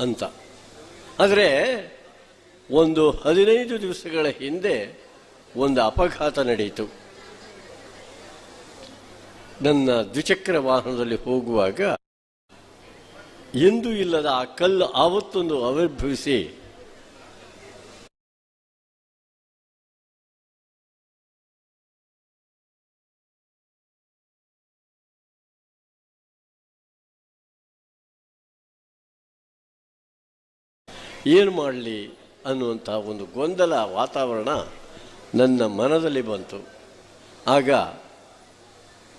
ಅಂತ. ಆದರೆ, ಒಂದು ಹದಿನೈದು ದಿವಸಗಳ ಹಿಂದೆ ಒಂದು ಅಪಘಾತ ನಡೆಯಿತು. ನನ್ನ ದ್ವಿಚಕ್ರ ವಾಹನದಲ್ಲಿ ಹೋಗುವಾಗ, ಎಂದೂ ಇಲ್ಲದ ಆ ಕಲ್ಲು ಆವತ್ತೊಂದು ಆವಿರ್ಭವಿಸಿ ಏನು ಮಾಡಲಿ ಅನ್ನುವಂಥ ಒಂದು ಗೊಂದಲ ವಾತಾವರಣ ನನ್ನ ಮನದಲ್ಲಿ ಬಂತು. ಆಗ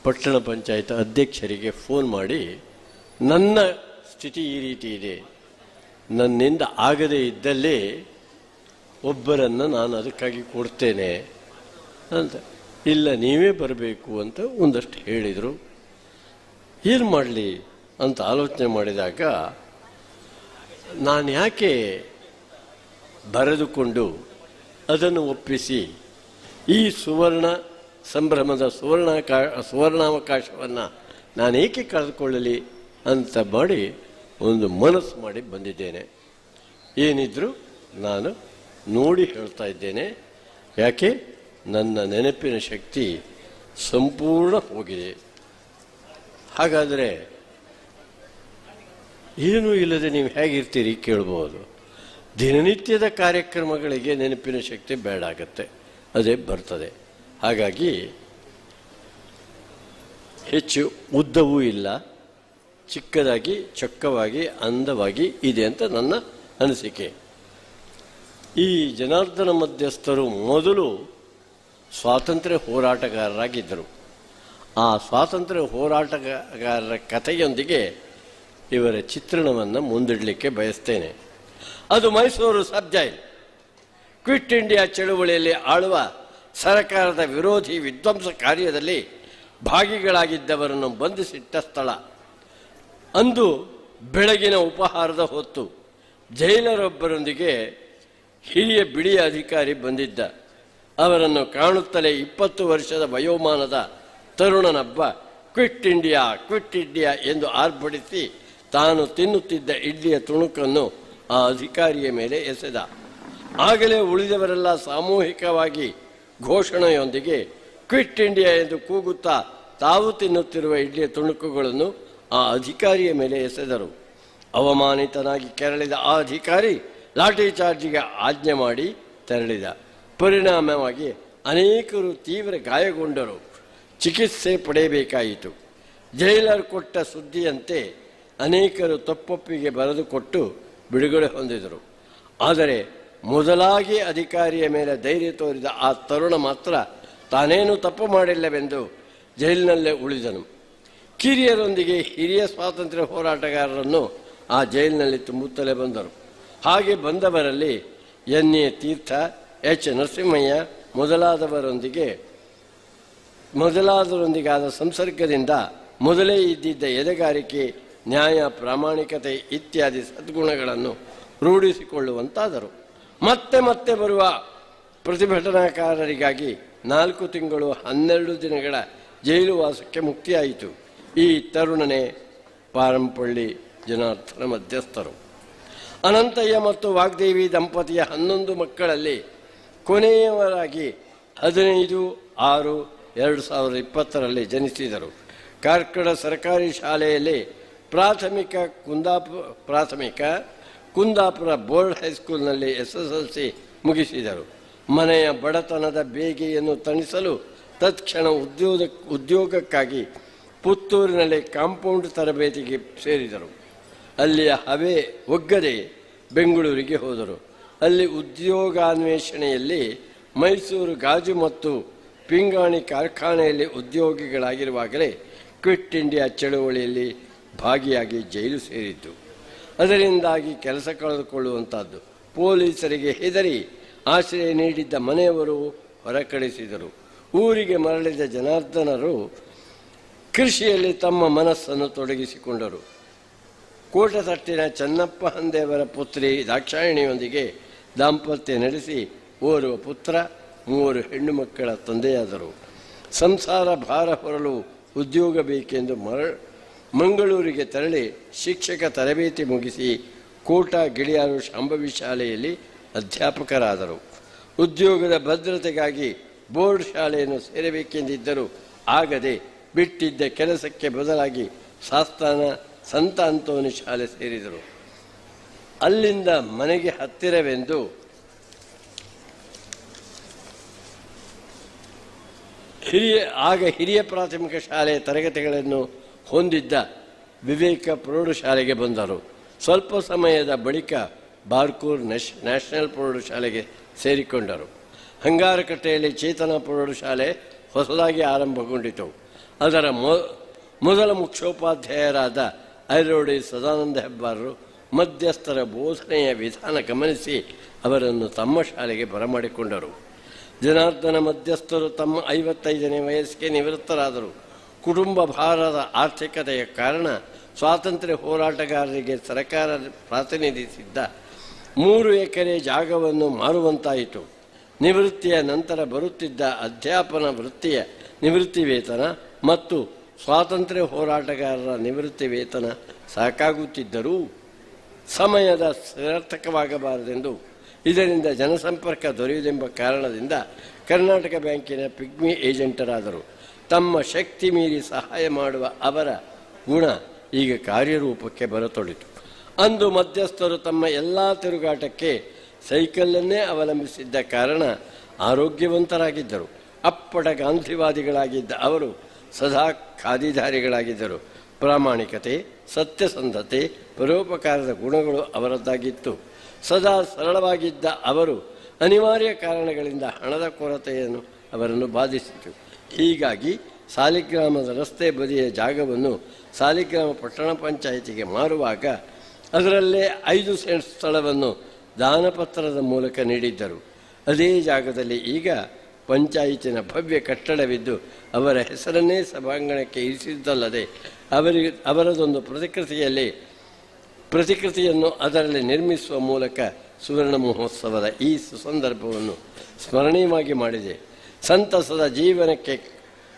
ಪಟ್ಟಣ ಪಂಚಾಯತ್ ಅಧ್ಯಕ್ಷರಿಗೆ ಫೋನ್ ಮಾಡಿ, ನನ್ನ ಸ್ಥಿತಿ ಈ ರೀತಿ ಇದೆ. ನನ್ನಿಂದ ಆಗದೇ ಇದ್ದಲ್ಲಿ ಒಬ್ಬರನ್ನು ನಾನು ಅದಕ್ಕಾಗಿ ಕೊಡ್ತೇನೆ ಅಂತ. ಇಲ್ಲ, ನೀವೇ ಬರಬೇಕು ಅಂತ ಒಂದಷ್ಟು ಹೇಳಿದರು. ಏನು ಮಾಡಲಿ ಅಂತ ಆಲೋಚನೆ ಮಾಡಿದಾಗ ನಾನು ಯಾಕೆ ಬರೆದುಕೊಂಡು ಅದನ್ನು ಒಪ್ಪಿಸಿ ಈ ಸುವರ್ಣ ಸಂಭ್ರಮದ ಸುವರ್ಣಾಕಾ ಸುವರ್ಣಾವಕಾಶವನ್ನು ಏಕೆ ಕಳೆದುಕೊಳ್ಳಲಿ ಅಂತ ಮಾಡಿ ಒಂದು ಮನಸ್ಸು ಮಾಡಿ ಬಂದಿದ್ದೇನೆ. ಏನಿದ್ರು ನಾನು ನೋಡಿ ಹೇಳ್ತಾ ಇದ್ದೇನೆ. ಯಾಕೆ? ನನ್ನ ನೆನಪಿನ ಶಕ್ತಿ ಸಂಪೂರ್ಣ ಹೋಗಿದೆ. ಹಾಗಾದರೆ ಏನೂ ಇಲ್ಲದೆ ನೀವು ಹೇಗಿರ್ತೀರಿ ಕೇಳ್ಬೋದು. ದಿನನಿತ್ಯದ ಕಾರ್ಯಕ್ರಮಗಳಿಗೆ ನೆನಪಿನ ಶಕ್ತಿ ಬೇಡಾಗತ್ತೆ. ಅದೇ ಬರ್ತದೆ. ಹಾಗಾಗಿ ಹೆಚ್ಚು ಉದ್ದವೂ ಇಲ್ಲ. ಚಿಕ್ಕದಾಗಿ, ಚೊಕ್ಕವಾಗಿ, ಅಂದವಾಗಿ ಇದೆ ಅಂತ ನನ್ನ ಅನಿಸಿಕೆ. ಈ ಜನಾರ್ದನ ಮಧ್ಯಸ್ಥರು ಮೊದಲು ಸ್ವಾತಂತ್ರ್ಯ ಹೋರಾಟಗಾರರಾಗಿದ್ದರು. ಆ ಸ್ವಾತಂತ್ರ್ಯ ಹೋರಾಟಗಾರರ ಕಥೆಯೊಂದಿಗೆ ಇವರ ಚಿತ್ರಣವನ್ನು ಮುಂದಿಡಲಿಕ್ಕೆ ಬಯಸ್ತೇನೆ. ಅದು ಮೈಸೂರು ಸರ್ಜಾಯ್ ಕ್ವಿಟ್ ಇಂಡಿಯಾ ಚಳುವಳಿಯಲ್ಲಿ ಆಳುವ ಸರ್ಕಾರದ ವಿರೋಧಿ ವಿಧ್ವಂಸ ಕಾರ್ಯದಲ್ಲಿ ಭಾಗಿಗಳಾಗಿದ್ದವರನ್ನು ಬಂಧಿಸಿಟ್ಟ ಸ್ಥಳ. ಅಂದು ಬೆಳಗಿನ ಉಪಹಾರದ ಹೊತ್ತು ಜೈಲರೊಬ್ಬರೊಂದಿಗೆ ಹಿರಿಯ ಬಿಳಿ ಅಧಿಕಾರಿ ಬಂದಿದ್ದ. ಅವರನ್ನು ಕಾಣುತ್ತಲೇ ಇಪ್ಪತ್ತು ವರ್ಷದ ವಯೋಮಾನದ ತರುಣನೊಬ್ಬ ಕ್ವಿಟ್ ಇಂಡಿಯಾ ಕ್ವಿಟ್ ಇಂಡಿಯಾ ಎಂದು ಆರ್ಭಟಿಸಿ ತಾನು ತಿನ್ನುತ್ತಿದ್ದ ಇಡ್ಲಿಯ ತುಣುಕನ್ನು ಆ ಅಧಿಕಾರಿಯ ಮೇಲೆ ಎಸೆದ. ಆಗಲೇ ಉಳಿದವರೆಲ್ಲ ಸಾಮೂಹಿಕವಾಗಿ ಘೋಷಣೆಯೊಂದಿಗೆ ಕ್ವಿಟ್ ಇಂಡಿಯಾ ಎಂದು ಕೂಗುತ್ತಾ ತಾವು ತಿನ್ನುತ್ತಿರುವ ಇಡ್ಲಿಯ ತುಣುಕುಗಳನ್ನು ಆ ಅಧಿಕಾರಿಯ ಮೇಲೆ ಎಸೆದರು. ಅವಮಾನಿತನಾಗಿ ಕೆರಳಿದ ಆ ಅಧಿಕಾರಿ ಲಾಠಿ ಚಾರ್ಜಿಗೆ ಆಜ್ಞೆ ಮಾಡಿ ತೆರಳಿದ. ಪರಿಣಾಮವಾಗಿ ಅನೇಕರು ತೀವ್ರ ಗಾಯಗೊಂಡರು. ಚಿಕಿತ್ಸೆ ಪಡೆಯಬೇಕಾಯಿತು. ಜೈಲರ್ ಕೊಟ್ಟ ಸುದ್ದಿಯಂತೆ ಅನೇಕರು ತಪ್ಪೊಪ್ಪಿಗೆ ಬರೆದುಕೊಟ್ಟು ಬಿಡುಗಡೆ ಹೊಂದಿದರು. ಆದರೆ ಮೊದಲಾಗಿ ಅಧಿಕಾರಿಯ ಮೇಲೆ ಧೈರ್ಯ ತೋರಿದ ಆ ತರುಣ ಮಾತ್ರ ತಾನೇನು ತಪ್ಪು ಮಾಡಿಲ್ಲವೆಂದು ಜೈಲಿನಲ್ಲೇ ಉಳಿದನು. ಕಿರಿಯರೊಂದಿಗೆ ಹಿರಿಯ ಸ್ವಾತಂತ್ರ್ಯ ಹೋರಾಟಗಾರರನ್ನು ಆ ಜೈಲಿನಲ್ಲಿ ತುಂಬುತ್ತಲೇ ಬಂದರು. ಹಾಗೆ ಬಂದವರಲ್ಲಿ N A Theertha, H Narasimhaiah ಮೊದಲಾದವರೊಂದಿಗೆ ಮೊದಲಾದರೊಂದಿಗಾದ ಸಂಸರ್ಗದಿಂದ ಮೊದಲೇ ಇದ್ದಿದ್ದ ಎದೆಗಾರಿಕೆ ನ್ಯಾಯ, ಪ್ರಾಮಾಣಿಕತೆ ಇತ್ಯಾದಿ ಸದ್ಗುಣಗಳನ್ನು ರೂಢಿಸಿಕೊಳ್ಳುವಂತಾದರು. ಮತ್ತೆ ಮತ್ತೆ ಬರುವ ಪ್ರತಿಭಟನಾಕಾರರಿಗಾಗಿ ನಾಲ್ಕು ತಿಂಗಳು ಹನ್ನೆರಡು ದಿನಗಳ ಜೈಲುವಾಸಕ್ಕೆ ಮುಕ್ತಿಯಾಯಿತು. ಈ ತರುಣನೇ ಪಾರಂಪಳ್ಳಿ ಜನಾರ್ದನ ಮಧ್ಯಸ್ಥರು. ಅನಂತಯ್ಯ ಮತ್ತು ವಾಗ್ದೇವಿ ದಂಪತಿಯ ಹನ್ನೊಂದು ಮಕ್ಕಳಲ್ಲಿ ಕೊನೆಯವರಾಗಿ ಹದಿನೈದು, ಆರು, ಎರಡು ಸಾವಿರದ ಇಪ್ಪತ್ತರಲ್ಲಿ ಜನಿಸಿದರು. ಕಾರ್ಕಳ ಸರ್ಕಾರಿ ಶಾಲೆಯಲ್ಲಿ ಪ್ರಾಥಮಿಕ ಕುಂದಾಪು ಪ್ರಾಥಮಿಕ ಕುಂದಾಪುರ ಬೋರ್ಡ್ ಹೈಸ್ಕೂಲ್ನಲ್ಲಿ ಎಸ್ ಎಸ್ ಎಲ್ ಸಿ ಮುಗಿಸಿದರು. ಮನೆಯ ಬಡತನದ ಬೇಗೆಯನ್ನು ತಣಿಸಲು ತತ್ಕ್ಷಣ ಉದ್ಯೋಗ, ಉದ್ಯೋಗಕ್ಕಾಗಿ ಪುತ್ತೂರಿನಲ್ಲಿ ಕಾಂಪೌಂಡ್ ತರಬೇತಿಗೆ ಸೇರಿದರು. ಅಲ್ಲಿಯ ಹವೆ ಒಗ್ಗದೆ ಬೆಂಗಳೂರಿಗೆ ಹೋದರು. ಅಲ್ಲಿ ಉದ್ಯೋಗಾನ್ವೇಷಣೆಯಲ್ಲಿ ಮೈಸೂರು ಗಾಜು ಮತ್ತು ಪಿಂಗಾಣಿ ಕಾರ್ಖಾನೆಯಲ್ಲಿ ಉದ್ಯೋಗಿಗಳಾಗಿರುವಾಗಲೇ ಕ್ವಿಟ್ ಇಂಡಿಯಾ ಚಳುವಳಿಯಲ್ಲಿ ಭಾಗಿಯಾಗಿ ಜೈಲು ಸೇರಿದ್ದು. ಅದರಿಂದಾಗಿ ಕೆಲಸ ಕಳೆದುಕೊಳ್ಳುವಂಥದ್ದು ಪೊಲೀಸರಿಗೆ ಹೆದರಿ ಆಶ್ರಯ ನೀಡಿದ್ದ ಮನೆಯವರು ಹೊರಕಳಿಸಿದರು. ಊರಿಗೆ ಮರಳಿದ ಜನಾರ್ದನರು ಕೃಷಿಯಲ್ಲಿ ತಮ್ಮ ಮನಸ್ಸನ್ನು ತೊಡಗಿಸಿಕೊಂಡರು. ಕೋಟತಟ್ಟಿನ ಚನ್ನಪ್ಪ ಹಂದೇವರ ಪುತ್ರಿ ದಾಕ್ಷಾಯಿಣಿಯೊಂದಿಗೆ ದಾಂಪತ್ಯ ನಡೆಸಿ ಓರ್ವ ಪುತ್ರ, ಮೂವರು ಹೆಣ್ಣು ಮಕ್ಕಳ ತಂದೆಯಾದರು. ಸಂಸಾರ ಭಾರ ಹೊರಲು ಉದ್ಯೋಗ ಬೇಕೆಂದು ಮರ ಮಂಗಳೂರಿಗೆ ತೆರಳಿ ಶಿಕ್ಷಕ ತರಬೇತಿ ಮುಗಿಸಿ ಕೋಟ ಗಿಳಿಯಾರು ಶಾಂಭವಿ ಶಾಲೆಯಲ್ಲಿ ಅಧ್ಯಾಪಕರಾದರು. ಉದ್ಯೋಗದ ಭದ್ರತೆಗಾಗಿ ಬೋರ್ಡ್ ಶಾಲೆಯನ್ನು ಸೇರಬೇಕೆಂದಿದ್ದರು ಆಗದೆ ಬಿಟ್ಟಿದ್ದ ಕೆಲಸಕ್ಕೆ ಬದಲಾಗಿ ಸಾಸ್ತಾನ ಸಂತ ಅಂತೋನಿ ಶಾಲೆ ಸೇರಿದರು. ಅಲ್ಲಿಂದ ಮನೆಗೆ ಹತ್ತಿರವೆಂದು ಹಿರಿಯ, ಆಗ ಹಿರಿಯ ಪ್ರಾಥಮಿಕ ಶಾಲೆಯ ತರಗತಿಗಳನ್ನು ಹೊಂದಿದ್ದ ವಿವೇಕ ಪ್ರೌಢಶಾಲೆಗೆ ಬಂದರು. ಸ್ವಲ್ಪ ಸಮಯದ ಬಳಿಕ ಬಾರ್ಕೂರ್ ನ್ಯಾಷ್ ನ್ಯಾಷನಲ್ ಪ್ರೌಢಶಾಲೆಗೆ ಸೇರಿಕೊಂಡರು. ಹಂಗಾರಕಟ್ಟೆಯಲ್ಲಿ ಚೇತನ ಪ್ರೌಢಶಾಲೆ ಹೊಸದಾಗಿ ಆರಂಭಗೊಂಡಿತು. ಅದರ ಮೊ, ಮೊದಲ ಮುಖ್ಯೋಪಾಧ್ಯಾಯರಾದ ಐರೋಡಿ ಸದಾನಂದ ಹೆಬ್ಬಾರರು ಮಧ್ಯಸ್ಥರ ಬೋಧನೆಯ ವಿಧಾನ ಗಮನಿಸಿ ಅವರನ್ನು ತಮ್ಮ ಶಾಲೆಗೆ ಬರಮಾಡಿಕೊಂಡರು. ಜನಾರ್ದನ ಮಧ್ಯಸ್ಥರು ತಮ್ಮ ಐವತ್ತೈದನೇ ವಯಸ್ಸಿಗೆ ನಿವೃತ್ತರಾದರು. ಕುಟುಂಬ ಭಾರದ ಆರ್ಥಿಕತೆಯ ಕಾರಣ ಸ್ವಾತಂತ್ರ್ಯ ಹೋರಾಟಗಾರರಿಗೆ ಸರ್ಕಾರ ಪ್ರಾತಿನಿಧಿಸಿದ್ದ ಮೂರು ಎಕರೆ ಜಾಗವನ್ನು ಮಾರುವಂತಾಯಿತು. ನಿವೃತ್ತಿಯ ನಂತರ ಬರುತ್ತಿದ್ದ ಅಧ್ಯಾಪನ ವೃತ್ತಿಯ ನಿವೃತ್ತಿ ವೇತನ ಮತ್ತು ಸ್ವಾತಂತ್ರ್ಯ ಹೋರಾಟಗಾರರ ನಿವೃತ್ತಿ ವೇತನ ಸಾಕಾಗುತ್ತಿದ್ದರೂ ಸಮಯದ ಸಾರ್ಥಕವಾಗಬಾರದೆಂದು ಇದರಿಂದ ಜನಸಂಪರ್ಕ ದೊರೆಯುವುದೆಂಬ ಕಾರಣದಿಂದ ಕರ್ನಾಟಕ ಬ್ಯಾಂಕಿನ ಪಿಗ್ಮಿ ಏಜೆಂಟರಾದರು. ತಮ್ಮ ಶಕ್ತಿ ಮೀರಿ ಸಹಾಯ ಮಾಡುವ ಅವರ ಗುಣ ಈಗ ಕಾರ್ಯರೂಪಕ್ಕೆ ಬರತೊಡಿತು ಅಂದು ಮಧ್ಯಸ್ಥರು ತಮ್ಮ ಎಲ್ಲ ತಿರುಗಾಟಕ್ಕೆ ಸೈಕಲನ್ನೇ ಅವಲಂಬಿಸಿದ್ದ ಕಾರಣ ಆರೋಗ್ಯವಂತರಾಗಿದ್ದರು. ಅಪ್ಪಟ ಗಾಂಧಿವಾದಿಗಳಾಗಿದ್ದ ಅವರು ಸದಾ ಖಾದಿಧಾರಿಗಳಾಗಿದ್ದರು. ಪ್ರಾಮಾಣಿಕತೆ, ಸತ್ಯಸಂಧತೆ, ಪರೋಪಕಾರದ ಗುಣಗಳು ಅವರದ್ದಾಗಿತ್ತು. ಸದಾ ಸರಳವಾಗಿದ್ದ ಅವರು ಅನಿವಾರ್ಯ ಕಾರಣಗಳಿಂದ ಹಣದ ಕೊರತೆಯನ್ನು ಅವರನ್ನು ಬಾಧಿಸಿತು. ಹೀಗಾಗಿ ಸಾಲಿಗ್ರಾಮದ ರಸ್ತೆ ಬದಿಯ ಜಾಗವನ್ನು ಸಾಲಿಗ್ರಾಮ ಪಟ್ಟಣ ಪಂಚಾಯಿತಿಗೆ ಮಾರುವಾಗ ಅದರಲ್ಲೇ ಐದು ಸೆಂಟ್ ಸ್ಥಳವನ್ನು ದಾನಪತ್ರದ ಮೂಲಕ ನೀಡಿದ್ದರು. ಅದೇ ಜಾಗದಲ್ಲಿ ಈಗ ಪಂಚಾಯಿತಿನ ಭವ್ಯ ಕಟ್ಟಡವಿದ್ದು ಅವರ ಹೆಸರನ್ನೇ ಸಭಾಂಗಣಕ್ಕೆ ಇರಿಸಿದ್ದಲ್ಲದೆ ಅವರಿಗೆ ಅವರದೊಂದು ಪ್ರತಿಕೃತಿಯಲ್ಲಿ, ಪ್ರತಿಕೃತಿಯನ್ನು ಅದರಲ್ಲಿ ನಿರ್ಮಿಸುವ ಮೂಲಕ ಸುವರ್ಣ ಮಹೋತ್ಸವದ ಈ ಸುಸಂದರ್ಭವನ್ನು ಸ್ಮರಣೀಯವಾಗಿ ಮಾಡಿದೆ. ಸಂತಸದ ಜೀವನಕ್ಕೆ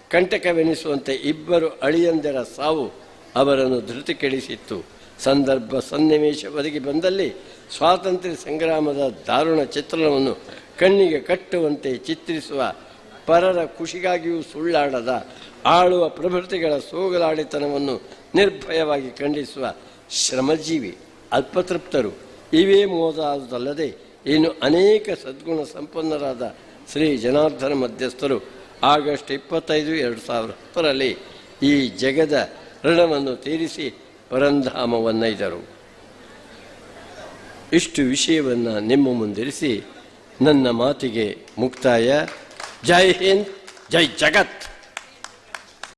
ಕಂಟಕವೆನಿಸುವಂತೆ ಇಬ್ಬರು ಅಳಿಯಂದರ ಸಾವು ಅವರನ್ನು ಧೃತಿ ಕೆಡಿಸಿತ್ತು ಸಂದರ್ಭ ಸನ್ನಿವೇಶ ಒದಗಿ ಬಂದಲ್ಲಿ ಸ್ವಾತಂತ್ರ್ಯ ಸಂಗ್ರಾಮದ ದಾರುಣ ಚಿತ್ರಣವನ್ನು ಕಣ್ಣಿಗೆ ಕಟ್ಟುವಂತೆ ಚಿತ್ರಿಸುವ ಪರರ ಖುಷಿಗಾಗಿಯೂ ಸುಳ್ಳಾಡದ, ಆಳುವ ಪ್ರಭೃತಿಗಳ ಸೋಗಲಾಡಿತನವನ್ನು ನಿರ್ಭಯವಾಗಿ ಖಂಡಿಸುವ ಶ್ರಮಜೀವಿ ಅಲ್ಪತೃಪ್ತರು. ಇವೇ ಮೋದಾದುದಲ್ಲದೆ ಇನ್ನು ಅನೇಕ ಸದ್ಗುಣ ಸಂಪನ್ನರಾದ ಶ್ರೀ ಜನಾರ್ದನ ಮಧ್ಯಸ್ಥರು ಆಗಸ್ಟ್ ಇಪ್ಪತ್ತೈದು, ಎರಡು ಸಾವಿರದ ಹತ್ತರಲ್ಲಿ ಈ ಜಗದ ಋಣವನ್ನು ತೀರಿಸಿ ಪರಂಧಾಮವನ್ನೈದರು ಇಷ್ಟು ವಿಷಯವನ್ನು ನಿಮ್ಮ ಮುಂದಿರಿಸಿ ನನ್ನ ಮಾತಿಗೆ ಮುಕ್ತಾಯ. ಜೈ ಹಿಂದ್, ಜೈ ಜಗತ್!